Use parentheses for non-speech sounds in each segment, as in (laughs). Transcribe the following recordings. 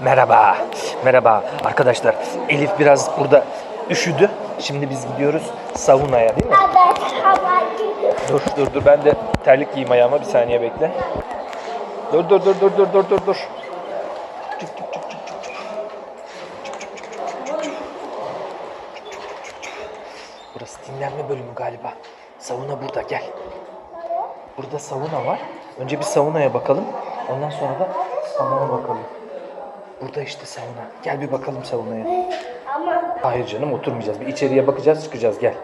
Merhaba. Merhaba arkadaşlar. Elif biraz burada üşüdü. Şimdi biz gidiyoruz saunaya değil mi? Dur dur dur ben de terlik giyeyim ayağıma bir saniye bekle. Dur dur dur dur dur dur dur dur. Burası dinlenme bölümü galiba. Sauna burada gel. Burada sauna var. Önce bir saunaya bakalım. Ondan sonra da hamama bakalım. Burada işte sauna. Gel bir bakalım saunaya. Ama Hayır canım oturmayacağız. Bir içeriye bakacağız çıkacağız gel.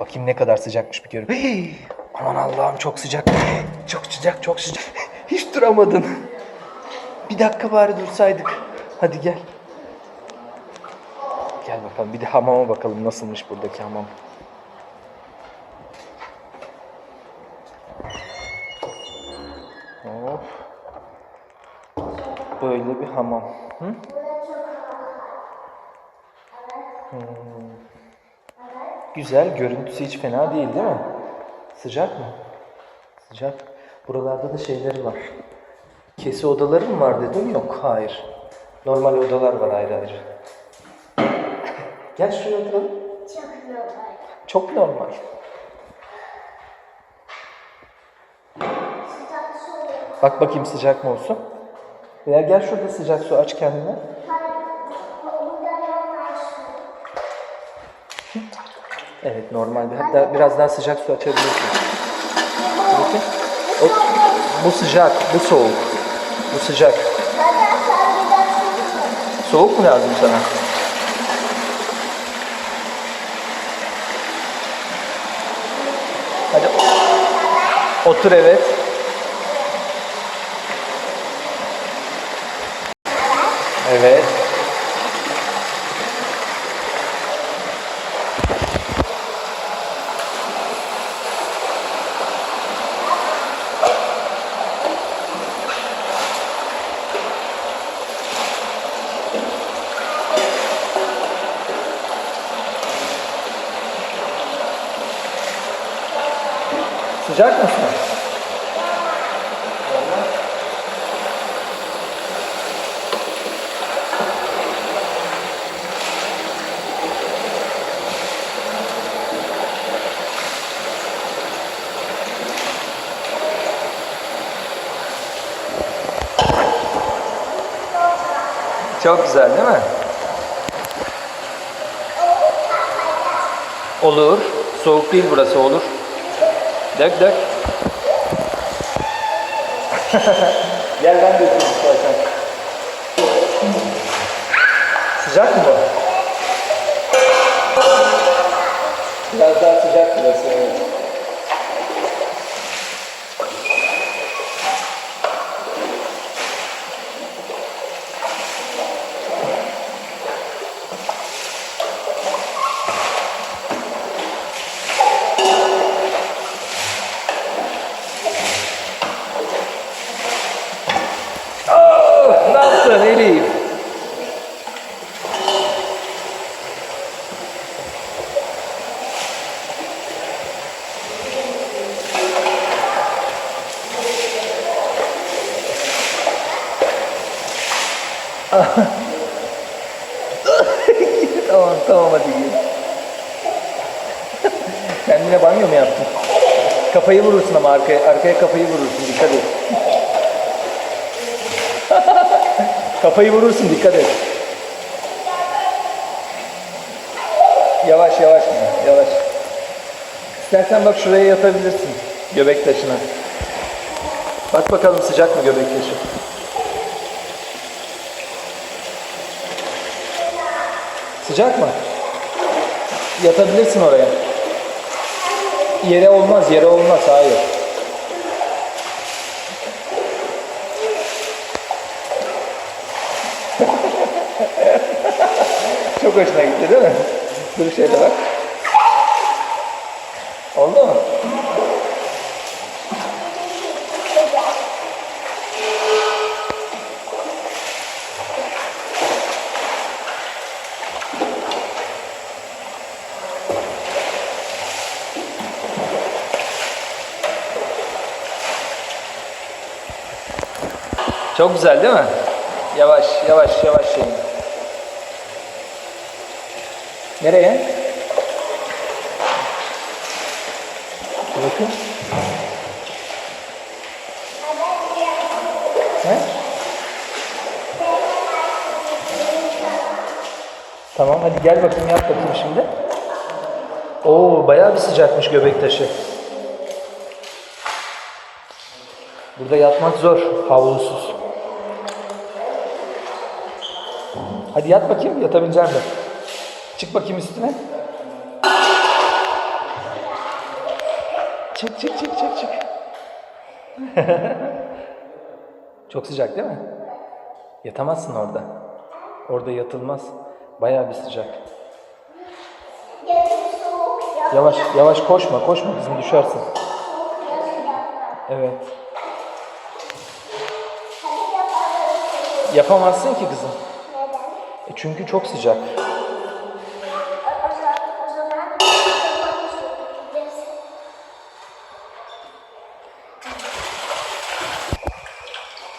Bakayım ne kadar sıcakmış bir görün. Hey! Aman Allah'ım çok sıcak. Çok sıcak çok sıcak. Hiç duramadın. Bir dakika bari dursaydık. Hadi gel. Gel bakalım bir de hamama bakalım nasılmış buradaki hamam. Hop. Böyle bir hamam. Hı? Hmm. Güzel, görüntüsü hiç fena değil değil mi? Sıcak mı? Sıcak. Buralarda da şeyleri var. Kesi odaları mı var dedim. Yok, hayır. Normal odalar var ayrı ayrı. Gel şuraya oturalım. çok normal. Çok normal. Bak bakayım sıcak mı olsun. Veya gel şurada sıcak su aç kendine. Evet normal bir. Hatta biraz daha sıcak su açabilirsin. O, bu sıcak, bu soğuk. Bu sıcak. Soğuk mu lazım sana? Hadi otur evet. Evet. Sıcak mısın? Çok güzel değil mi? Olur. Soğuk değil burası olur. Dök dök. (laughs) Gel ben dökeyim istersen. Sıcak mı bu? Biraz daha sıcak burası evet. Ne yaptın (laughs) Elif? tamam tamam hadi gir. Kendine banyo mu yaptın? Kafayı vurursun ama arkaya, arkaya kafayı vurursun dikkat et. Kafayı vurursun dikkat et. Yavaş yavaş yavaş. İstersen bak şuraya yatabilirsin. Göbek taşına. Bak bakalım sıcak mı göbek taşı? Sıcak mı? Yatabilirsin oraya. Yere olmaz, yere olmaz. Hayır. Çok hoşuna gitti değil mi? Dur şöyle bak. Oldu mu? Çok güzel değil mi? Yavaş, yavaş, yavaş şeyin. Nereye? Bakın. He? Tamam hadi gel bakayım yap bakayım şimdi. Oo bayağı bir sıcakmış göbek taşı. Burada yatmak zor havlusuz. Hadi yat bakayım yatabilecek misin? Çık bakayım üstüne. Çık çık çık çık çık. (laughs) Çok sıcak değil mi? Yatamazsın orada. Orada yatılmaz. Bayağı bir sıcak. Yavaş yavaş koşma koşma kızım düşersin. Evet. Yapamazsın ki kızım. E çünkü çok sıcak.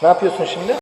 Ne yapıyorsun şimdi?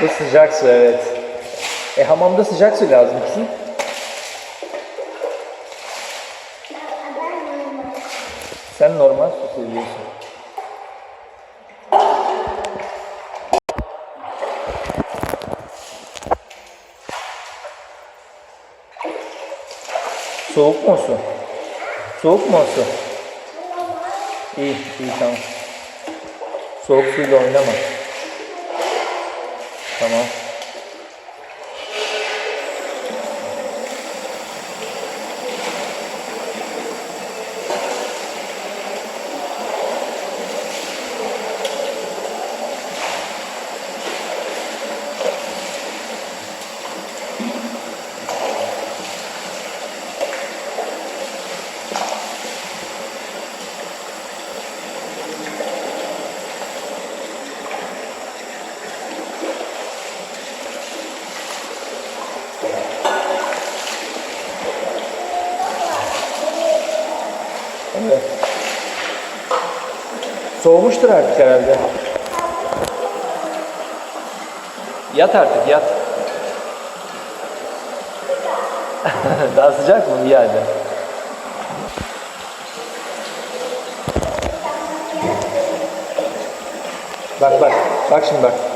Bu sıcak su evet. E hamamda sıcak su lazım kızım. Sen normal su seviyorsun. Soğuk mu su? Soğuk mu su? İyi, iyi tamam. Soğuk suyla oynama. Tamam. Evet. Soğumuştur artık herhalde. Yat artık yat. (laughs) Daha sıcak mı? İyi hadi. Bak bak. Bak şimdi bak.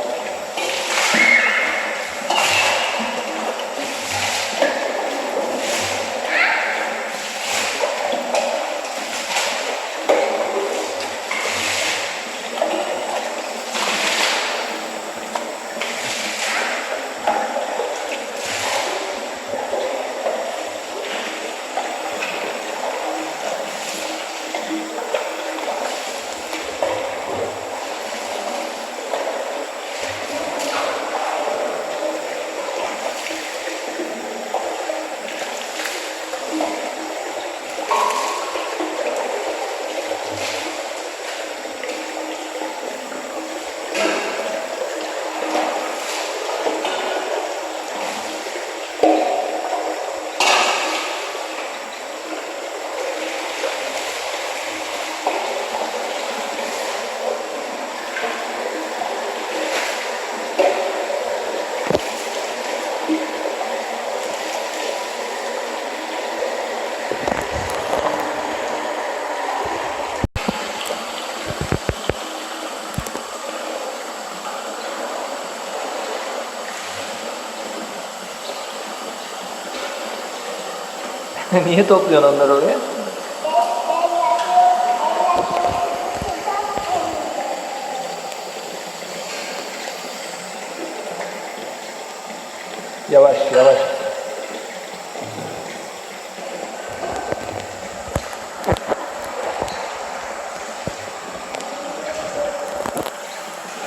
(laughs) Niye topluyorsun onları oraya? Yavaş yavaş.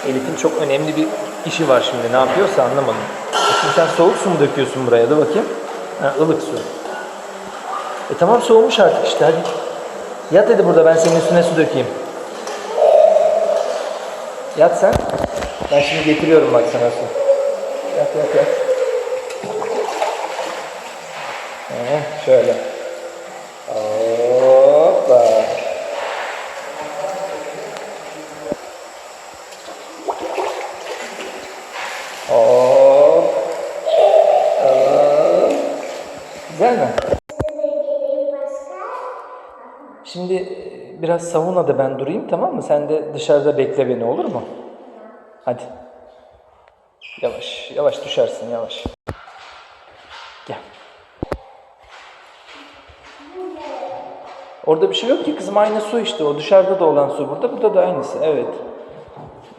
Elif'in çok önemli bir işi var şimdi. Ne yapıyorsa anlamadım. Şimdi sen soğuk su mu döküyorsun buraya da bakayım. Ha, ılık su. E tamam soğumuş artık işte hadi. Yat hadi burada ben senin üstüne su dökeyim. Yat sen. Ben şimdi getiriyorum bak sana su. Yat yat yat. Heh, şöyle. Hoppa. Hop. Hop. Güzel mi? Şimdi e, biraz saunada ben durayım tamam mı? Sen de dışarıda bekle beni olur mu? Hadi. Yavaş, yavaş düşersin yavaş. Gel. Orada bir şey yok ki kızım aynı su işte o dışarıda da olan su burada burada da aynısı evet.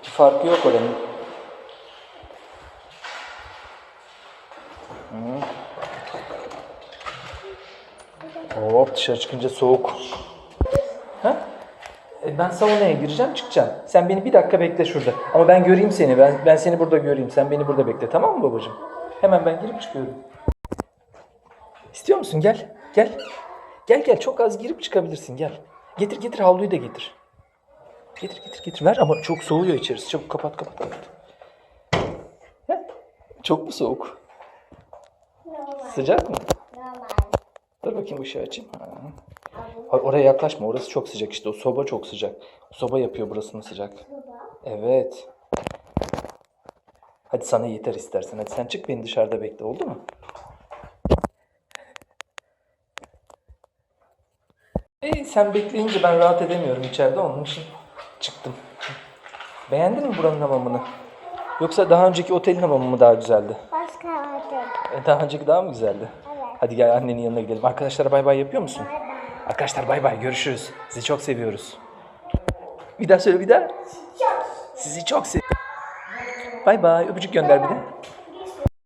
Farkı yok oranın. Hop dışarı çıkınca soğuk. Ha? E, Ben saunaya gireceğim çıkacağım. Sen beni bir dakika bekle şurada. Ama ben göreyim seni. Ben, ben seni burada göreyim. Sen beni burada bekle. Tamam mı babacığım? Hemen ben girip çıkıyorum. İstiyor musun? Gel. Gel. Gel gel. Çok az girip çıkabilirsin. Gel. Getir getir havluyu da getir. Getir getir getir. Ver ama çok soğuyor içerisi. Çabuk kapat kapat kapat. Heh. Çok mu soğuk? Sıcak mı? Dur bakayım ışığı açayım. Ha. Oraya yaklaşma. Orası çok sıcak işte. O soba çok sıcak. Soba yapıyor burasını sıcak. Evet. Hadi sana yeter istersen. Hadi sen çık beni dışarıda bekle. Oldu mu? E, sen bekleyince ben rahat edemiyorum içeride. Onun için çıktım. Beğendin mi buranın hamamını? Yoksa daha önceki otelin hamamı mı daha güzeldi? Başka vardı. E, Daha önceki daha mı güzeldi? Evet. Hadi gel annenin yanına gidelim. Arkadaşlara bay bay yapıyor musun? Bay bay. Arkadaşlar bay bay görüşürüz. Sizi çok seviyoruz. Bir daha söyle bir daha. Sizi çok seviyorum. Bay bay. Öpücük gönder bir de.